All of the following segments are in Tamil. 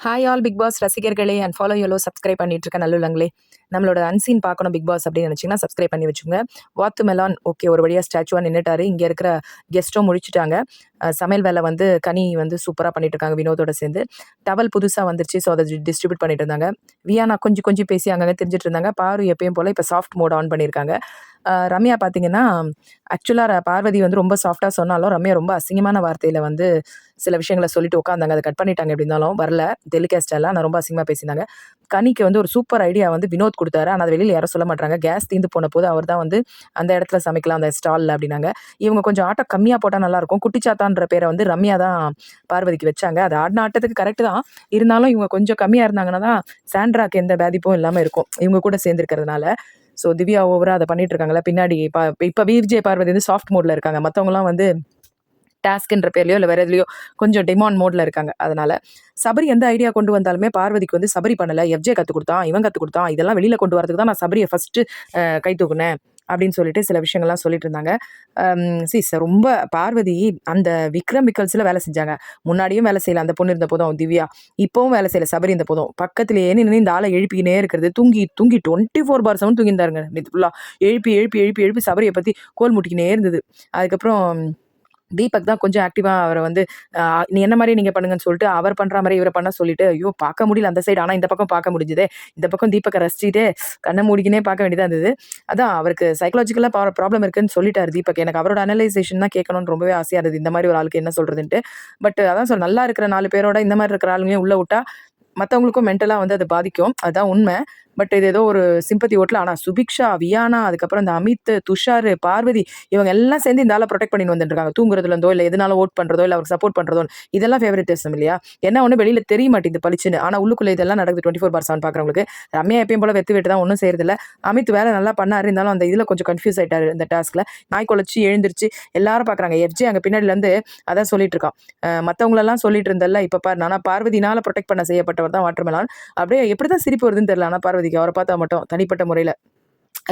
ஹாய் ஆல் பிக் பாஸ் ரசிகர்களே அண்ட் ஃபாலோ யோலோ சப்ஸ்கிரைப் பண்ணிட்டு இருக்க நல்லுள்ளங்களே. நம்மளோட அன்சீன் பார்க்கணும் பிக் பாஸ் அப்படின்னு நினச்சிங்கன்னா சப்ஸ்கிரைப் பண்ணி வச்சுங்க வாத்து மெலான் ஓகே ஒரு வழியாக ஸ்டாச்சுவாக நின்றுட்டாரு இங்கே இருக்கிற கெஸ்ட்டும் முடிச்சுட்டாங்க. சமையல் வேலை வந்து கனி வந்து சூப்பராக பண்ணிட்டு இருக்காங்க வினோதோட சேர்ந்து. டவல் புதுசாக வந்துருச்சு ஸோ அதை டிஸ்ட்ரிபியூட் பண்ணிட்டு இருந்தாங்க. வியானா கொஞ்சம் கொஞ்சம் பேசி அங்கங்கே தெரிஞ்சிட்டு இருந்தாங்க. பாரு எப்பயும் போல் இப்போ சாஃப்ட் மோட் ஆன் பண்ணியிருக்காங்க ரம்யா பார்த்தீங்கன்னா ஆக்சுவலாக பார்வதி வந்து ரொம்ப சாஃப்டாக சொன்னாலும் ரம்யா ரொம்ப அசிங்கமான வார்த்தையில் வந்து சில விஷயங்களை சொல்லிட்டு உட்காந்தாங்க அதை கட் பண்ணிட்டாங்க. எப்படி இருந்தாலும் வரல. டெலிகாஸ்டெல்லாம் நான் ரொம்ப அசிங்கமாக பேசியிருந்தாங்க கனிக்கு வந்து ஒரு சூப்பர் ஐடியா வந்து வினோத் கொடுத்தாரு. ஆனால் அதை வெளியில் யாரும் சொல்ல மாட்டாங்க கேஸ் தீந்து போன போது அவர் தான் வந்து அந்த இடத்துல சமைக்கலாம் அந்த ஸ்டாலில் அப்படின்னாங்க. இவங்க கொஞ்சம் ஆட்டம் கம்மியாக போட்டால் நல்லாயிருக்கும் குட்டிச்சாத்தான்ற பேரை வந்து ரம்யா தான் பார்வதிக்கு வச்சாங்க. அது ஆடின ஆட்டத்துக்கு கரெக்டு தான். இருந்தாலும் இவங்க கொஞ்சம் கம்மியாக இருந்தாங்கன்னா தான் சாண்ட்ராக்கு எந்த பாதிப்பும் இல்லாமல் இருக்கும். இவங்க கூட சேர்ந்துருக்கிறதுனால. ஸோ திவ்யா ஓவராக அதை பண்ணிட்டு இருக்காங்களா பின்னாடி இப்போ இப்போ விஜய் பார்வதி வந்து சாஃப்ட் மோடில் இருக்காங்க. மற்றவங்களாம் வந்து டாஸ்க்ன்ற பேர்லையோ இல்லை வேறு எதுலையோ கொஞ்சம் டிமாண்ட் மோடில் இருக்காங்க. அதனால சபரி எந்த ஐடியா கொண்டு வந்தாலுமே பார்வதிக்கு வந்து சபரி பண்ணலை. எஃப்ஜே கற்றுக் கொடுத்தான் இவன் கற்றுக் கொடுத்தான் இதெல்லாம் வெளியில் கொண்டு வரதுக்கு தான் நான் சபரியை ஃபஸ்ட்டு கை தூக்குனேன். அப்படின்னு சொல்லிட்டு சில விஷயங்கள்லாம் சொல்லிட்டு இருந்தாங்க சி ரொம்ப பார்வதி அந்த விக்ரம் விக்கல்ஸில் வேலை செஞ்சாங்க. முன்னாடியும் வேலை செய்யல. அந்த பொண்ணு இருந்த போதும் திவ்யா. இப்போவும் வேலை செய்யல. சபரி இருந்த போதும். பக்கத்துலேயே நின்று இந்த ஆளை எழுப்பிக்கினே இருக்கிறது. தூங்கி தூங்கி டுவெண்ட்டி ஃபோர் பார் செவன் தூங்கியிருந்தாருங்க நேற்று ஃபுல்லாக எழுப்பி எழுப்பி எழுப்பி எழுப்பி சபரியை பற்றி கோல் முட்டிக்கினே இருந்தது. அதுக்கப்புறம் தீபக் தான் கொஞ்சம் ஆக்டிவாக அவரை வந்து நீ என்ன மாதிரி நீங்கள் பண்ணுங்கன்னு சொல்லிட்டு அவர் பண்ணுற மாதிரி இவரை பண்ண சொல்லிட்டு ஐயோ பார்க்க முடியல அந்த சைடு ஆனால் இந்த பக்கம் பார்க்க முடிஞ்சுதே. இந்த பக்கம் தீபக்கை ரசிச்சிட்டே கண்ணை மூடிக்கினே பார்க்க வேண்டியதாக இருந்தது. அதான் அவருக்கு சைக்கலாஜிக்கலாக ப்ராப்ளம் இருக்குன்னு சொல்லிட்டார் தீபக். எனக்கு அவரோட அனலைசேஷன் தான் கேட்கணும்னு ரொம்பவே ஆசையாக இருந்தது இந்த மாதிரி ஒரு ஆளுக்கு என்ன சொல்கிறதுன்ட்டு பட் அதான் சொல் நல்லா இருக்கிற நாலு பேரோட இந்த மாதிரி இருக்கிற ஆளுங்களையும் உள்ளே விட்டா மற்றவங்களுக்கும் மென்டலாக வந்து அது பாதிக்கும். அதுதான் உண்மை. பட் இது ஏதோ ஒரு சிம்பத்தி ஓட்டில். ஆனால் சுபிக்ஷா வியானா அதுக்கப்புறம் இந்த அமித் துஷார் பார்வதி இவங்க எல்லாம் சேர்ந்து இந்த ஆளை ப்ரொடெக்ட் பண்ணி வந்துட்டு இருக்காங்க தூங்குறதுலேருந்தோ இல்லை எதனால ஓட் பண்ணுறதோ இல்லை அவருக்கு சப்போர்ட் பண்ணுறதோ இதெல்லாம் ஃபேவரட்டிசம் இல்லையா? என்ன ஒன்று வெளியில் தெரிய மாட்டேங்குது பளிச்சுன்னு. ஆனால் உள்ளுக்குள்ளே இதெல்லாம் நடக்குது டுவெண்ட்டி ஃபோர் பார் செவன் பார்க்குறவங்களுக்கு ரம்யா எப்பயும் போல வெத்து வெட்டு தான் ஒன்றும் செய்யறதில்ல. அமித் வேலை நல்லா பண்ணார். இருந்தாலும் அந்த இதில் கொஞ்சம் கன்ஃபியூஸ் ஆகிட்டார் இந்த டாஸ்கில் நாய் குலைச்சி எழுந்திருச்சு எல்லாரும் பார்க்குறாங்க எஃப்ஜி அங்கே பின்னாடிலேருந்து அதான் சொல்லிட்டு இருக்கான். மற்றவங்களெல்லாம் சொல்லிட்டு இருந்தல்ல இப்போ பாரு. ஆனால் பார்வதினால ப்ரொடெக்ட் பண்ண செய்யப்பட்டவர் தான் வாட்டர்மெலான் அப்படியே எப்படி தான் சிரிப்பு வருதுன்னு தெரியல. ஆனால் பார்வதிக்கு அவரை பார்த்தா மட்டும் தனிப்பட்ட முறையில்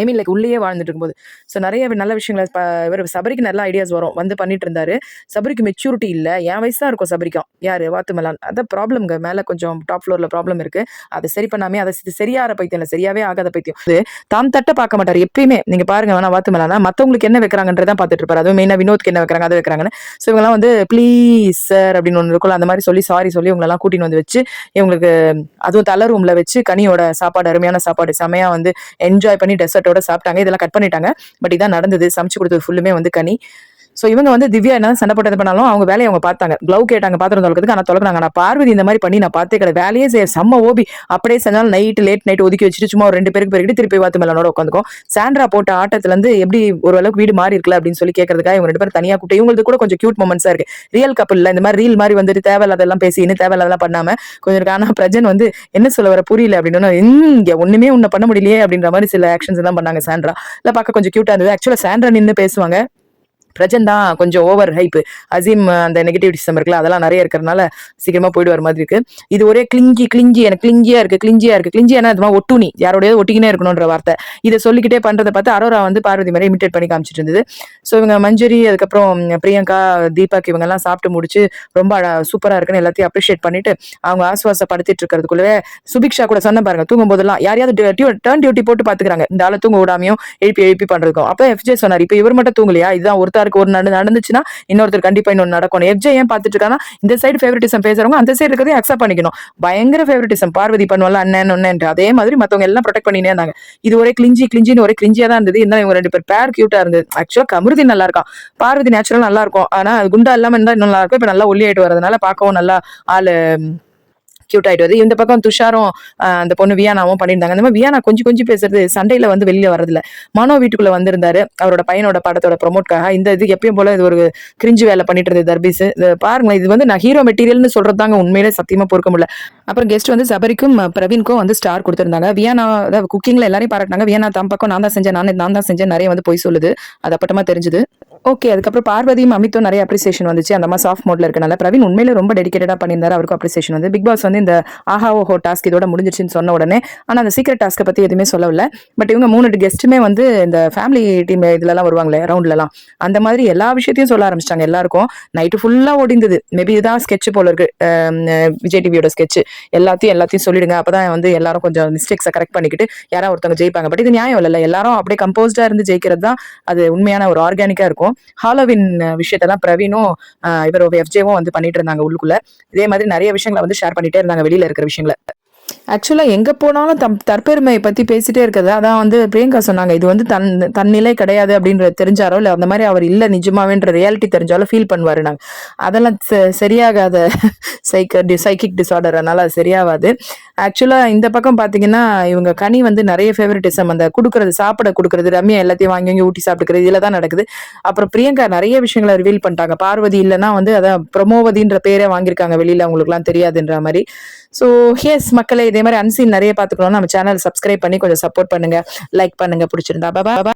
ஐ மீன் லைக் உள்ளேயே வாழ்ந்துட்டு இருக்கும்போது. ஸோ நிறைய நல்ல விஷயங்களை இவர் சபரிக்கு நல்ல ஐடியாஸ் வரும். வந்து பண்ணிட்டு இருந்தாரு சபரிக்கு மெச்சூரிட்டி இல்லை. என் வயசு தான் இருக்கும் சபரிக்கும். யார்? வாத்து மேலான் அதான் ப்ராப்ளம்ங்க மேலே கொஞ்சம் டாப் ஃப்ளோரில் ப்ராப்ளம் இருக்குது அதை சரி பண்ணாமே அதை சரியாகிற பைத்தியம் இல்லை. சரியாகவே ஆகாத பைத்தியம். அது தாம் தட்ட பார்க்க மாட்டார். எப்பயுமே. நீங்கள் பாருங்க வேணா வாத்துமெலானா. மற்றவங்களுக்கு என்ன வைக்கிறாங்கன்றதான் பார்த்துட்டு இருப்பார். அதுவும் மெயினாக வினோத்க்கு என்ன வைக்கிறாங்க அதை வைக்கிறாங்கன்னு. ஸோ இவங்கெல்லாம் வந்து ப்ளீஸ் சார் அப்படின்னு ஒன்று இருக்கும்ல அந்த மாதிரி சொல்லி சாரி சொல்லி இவங்களெல்லாம் கூட்டின்னு வந்து வச்சு இவங்களுக்கு அதுவும் தலை ரூமில் வச்சு கனியோட சாப்பாடு அருமையான சாப்பாடு. செமையாக வந்து என்ஜாய் பண்ணி டெசர்ட் சாப்பாட்டோட சாப்பிட்டாங்க இதெல்லாம் கட் பண்ணிட்டாங்க. பட் இதான் நடந்தது. சமைச்சு கொடுத்தது ஃபுல்லுமே வந்து கனி. ஸோ இவங்க வந்து திவ்யா என்ன சண்டை போட்டது பண்ணாலும் அவங்க வேலையை அவங்க பார்த்தாங்க. க்ளவ் கேட்டாங்க பாத்திரம் தொலைக்கிறதுக்கு ஆனால் தொலைக்கிறாங்க நான் பார்வதி இந்த மாதிரி பண்ணி நான் பார்த்தே கிடையாது. வேலையே செய்ய செம்ம ஓபி. அப்படியே செஞ்சாலும் நைட் லேட் நைட் ஒதுக்கி வச்சுட்டு சும்மா ஒரு ரெண்டு பேருக்கு பெருக்கிட்டு திருப்பி வாத்து மேலனோட உட்காந்துக்கும். சாண்ட்ரா போட்ட ஆட்டத்துலேருந்து எப்படி ஓரளவுக்கு வீடு மாறி இருக்கல அப்படின்னு சொல்லி கேட்கறதுக்காக இவங்க ரெண்டு பேரும் தனியாக கூப்பிட்டு இவங்களுக்கு கூட கொஞ்சம் கியூட் மூமெண்ட்ஸாக இருக்கு. ரியல் கப்பல் இந்த மாதிரி ரீல் மாதிரி வந்துட்டு தேவையில்லாதெல்லாம் பேசி இன்னும் தேவையில்லாதெல்லாம் பண்ணாமல் கொஞ்சம் இருக்கு. ஆனால் பிரஜன் வந்து என்ன சொல்ல வர புரியல அப்படின்னு இங்கே ஒன்றுமே உன்னை பண்ண முடியலையே அப்படின்ற மாதிரி சில ஆக்ஷன்ஸ் தான் பண்ணாங்க சாண்ட்ரா இல்லை பார்க்க கொஞ்சம் க்யூட்டாக இருந்தது. ஆக்சுவலாக சாண்ட்ரா நின்று பேசுவாங்க. பிரஜன் தான் கொஞ்சம் ஓவர் ஹைப்பு அசீம் அந்த நெகட்டிவிட்டிசம் இருக்குல்ல அதெல்லாம் நிறைய இருக்கிறனால சீக்கிரமா போயிட்டு வர மாதிரி இருக்கு. இது ஒரே கிளிஞ்சி கிளிஞ்சி எனக்கு கிளிஞ்சியா இருக்கு கிளிஞ்சியா இருக்கு. கிளிஞ்சியா அதுமா ஒட்டுனி யாரோடய ஒட்டிக்கினே இருக்கணுன்ற வார்த்தை. இதை சொல்லிக்கிட்டே பண்றதை பார்த்து அரோரா வந்து பார்வதி மாதிரி இமிட்டேட் பண்ணி காமிச்சிட்டு இருந்தது. ஸோ இவங்க மஞ்சரி அதுக்கப்புறம் பிரியங்கா தீபாக் இவங்க எல்லாம் சாப்பிட்டு முடிச்சு ரொம்ப சூப்பரா இருக்குன்னு எல்லாத்தையும் அப்ரிஷியேட் பண்ணிட்டு அவங்க ஆசுவாசப்படுத்திட்டு இருக்கிறதுக்குள்ளவே சுபிக்ஷா கூட சொன்ன பாருங்க தூங்கும் போதெல்லாம் யாரையாவது டேர்ன் டியூட்டி போட்டு பாத்துக்கிறாங்க இந்த ஆளை தூங்க விடாமையும் எழுப்பி எழுப்பி பண்றதுக்கும். அப்ப எஃப்ஜே சொன்னார் இப்போ இவர் மட்டும் தூங்கலையா? இதுதான் இருக்கு ஒரு நடு நடந்துச்சுன்னா இன்னொருத்தர் கண்டிப்பா இன்னொன்று நடக்கணும். எஃப்ஜே ஏன் பார்த்துட்டு இருக்காங்கன்னா இந்த சைடு ஃபேவரட்டிசம் பேசுறவங்க அந்த சைடு இருக்கிறதையும் அக்செப்ட் பண்ணிக்கணும். பயங்கர ஃபேவரட்டிசம் பார்வதி பண்ணுவாள் அண்ணன் ஒன்னு அதே மாதிரி மத்தவங்க எல்லாம் ப்ரொடெக்ட் பண்ணினே இருந்தாங்க. இது ஒரே கிளிஞ்சி கிளிஞ்சின்னு ஒரே கிளிஞ்சியா தான் இருந்தது. இருந்தாலும் இவங்க ரெண்டு பேர் பேர் கியூட்டா இருந்தது ஆக்சுவலா கமிருதி நல்லா இருக்கான் பார்வதி நேச்சுரல் நல்லா இருக்கும். ஆனா குண்டா இல்லாம இருந்தா இன்னும் நல்லா இருக்கும். இப்ப நல்லா ஒல்லி ஆயிட்டு வரதுனால பார்க்கவும் நல்லா ஆளு கியூட் ஆயிட்டு வருது. இந்த பக்கம் துஷாரும் அந்த பொண்ணு வியானாவும் பண்ணியிருந்தாங்க. அந்த மாதிரி வியானா கொஞ்சம் கொஞ்சம் பேசுறது சண்டையில வந்து வெளியில வரதில்ல மனோ வீட்டுக்குள்ள வந்திருந்தாரு. அவரோட பையனோட படத்தோட ப்ரொமோட்காக இந்த இது எப்பயும் போல இது ஒரு கிரிஞ்சு வேலை பண்ணிட்டு இருந்தது தர்பீஸ். இது பாருங்களேன் இது வந்து நான் ஹீரோ மெட்டீரியல்னு சொல்றது தாங்க உண்மையிலே சத்தியமா பொறுக்க முடியல. அப்புறம் கெஸ்ட் வந்து சபரிக்கும் பிரவீன்க்கும் பிரவீனுக்கும் வந்து ஸ்டார் கொடுத்துருந்தாங்க. வியானா அதாவது குக்கிங்ல எல்லாரையும் பாராட்டினாங்க. வியானா தம் பக்கம் நான் தான் செஞ்சேன் நான் நான் தான் செஞ்சேன் நிறைய வந்து போய் சொல்லுது. அது அப்பட்டமா தெரிஞ்சது. ஓகே அதுக்கப்புறம் பார்வதியும் அமித்தும் நிறைய அப்ரிசியேஷன் வந்துச்சு. அந்த மாதிரி சாஃப்ட் மோட்ல இருக்கனால. பிரவீன் உண்மையிலே ரொம்ப டெடிகேட்டடா பண்ணியிருந்தாரு. அவருக்கும் அப்ரிசியேஷன் வந்து. பிக் பாஸ் வந்து வந்து இந்த ஆஹா ஓஹோ டாஸ்க் இதோட முடிஞ்சிருச்சுன்னு சொன்ன உடனே ஆனால் அந்த சீக்ரெட் டாஸ்க்கை பற்றி எதுவுமே சொல்லவில்லை. பட் இவங்க மூணு கெஸ்ட்டுமே வந்து இந்த ஃபேமிலி டீம் இதுலலாம் வருவாங்களே ரவுண்ட்லலாம் அந்த மாதிரி எல்லா விஷயத்தையும் சொல்ல ஆரம்பிச்சிட்டாங்க எல்லாருக்கும். நைட்டு ஃபுல்லாக ஓடிந்தது. மேபி இதுதான் ஸ்கெட்ச் போல இருக்கு. விஜய் டிவியோட ஸ்கெட்ச் எல்லாத்தையும் எல்லாத்தையும் சொல்லிடுங்க. அப்பதான் வந்து எல்லாரும் கொஞ்சம் மிஸ்டேக்ஸை கரெக்ட் பண்ணிக்கிட்டு யாராவது ஒருத்தவங்க ஜெயிப்பாங்க. பட் இது நியாயம் இல்லை எல்லாரும் அப்படியே கம்போஸ்டா இருந்து ஜெயிக்கிறது தான் அது உண்மையான ஒரு ஆர்கானிக்கா இருக்கும். ஹாலோவின் விஷயத்தெல்லாம் பிரவீனும் இவரோட இவர் எஃப்ஜேவும் வந்து பண்ணிட்டு இருந்தாங்க உள்ளுக்குள்ள. இதே மாதிரி நிறைய விஷயங்களை வந்து ஷேர் பண்ணிட்டே இருந்தாங்க வெளியில இருக்கிற விஷயங்களை. ஆக்சுவலாக எங்கே போனாலும் தம் தற்பெருமையை பற்றி பேசிகிட்டே இருக்கிறது. அதான் வந்து பிரியங்கா சொன்னாங்க. இது வந்து தன் தன்னிலை கிடையாது அப்படின்றது தெரிஞ்சாரோ இல்லை அந்த மாதிரி அவர் இல்லை நிஜமாவேன்ற ரியாலிட்டி தெரிஞ்சாலும் ஃபீல் பண்ணுவார் நாங்கள் அதெல்லாம் ச- சரியாகாத சைக்க டி சைக்கிக் டிசார்டர் அதனால் அது சரியாகாது. ஆக்சுவலாக இந்த பக்கம் பார்த்தீங்கன்னா இவங்க கனி வந்து நிறைய ஃபேவரட்டிசம் அந்த கொடுக்குறது சாப்பிட கொடுக்குறது ரம்யா எல்லாத்தையும் வாங்கி வாங்கி ஊட்டி சாப்பிட்டுக்கிறது இதில் தான் நடக்குது. அப்புறம் பிரியங்கா நிறைய விஷயங்களை ரிவீல் பண்ணிட்டாங்க. பார்வதி இல்லைன்னா வந்து அதான் பிரமோவதின்ற பேரே வாங்கியிருக்காங்க. வெளியில் அவங்களுக்குலாம் தெரியாதுன்ற மாதிரி. ஸோ ஹியஸ் மக்களை இதே மாதிரி அன்சீன் நிறைய பார்த்துக்கணும் நம்ம சேனல் சப்ஸ்கிரைப் பண்ணி கொஞ்சம் சப்போர்ட் பண்ணுங்க. லைக் பண்ணுங்க. பிடிச்சிருந்தா. பாபா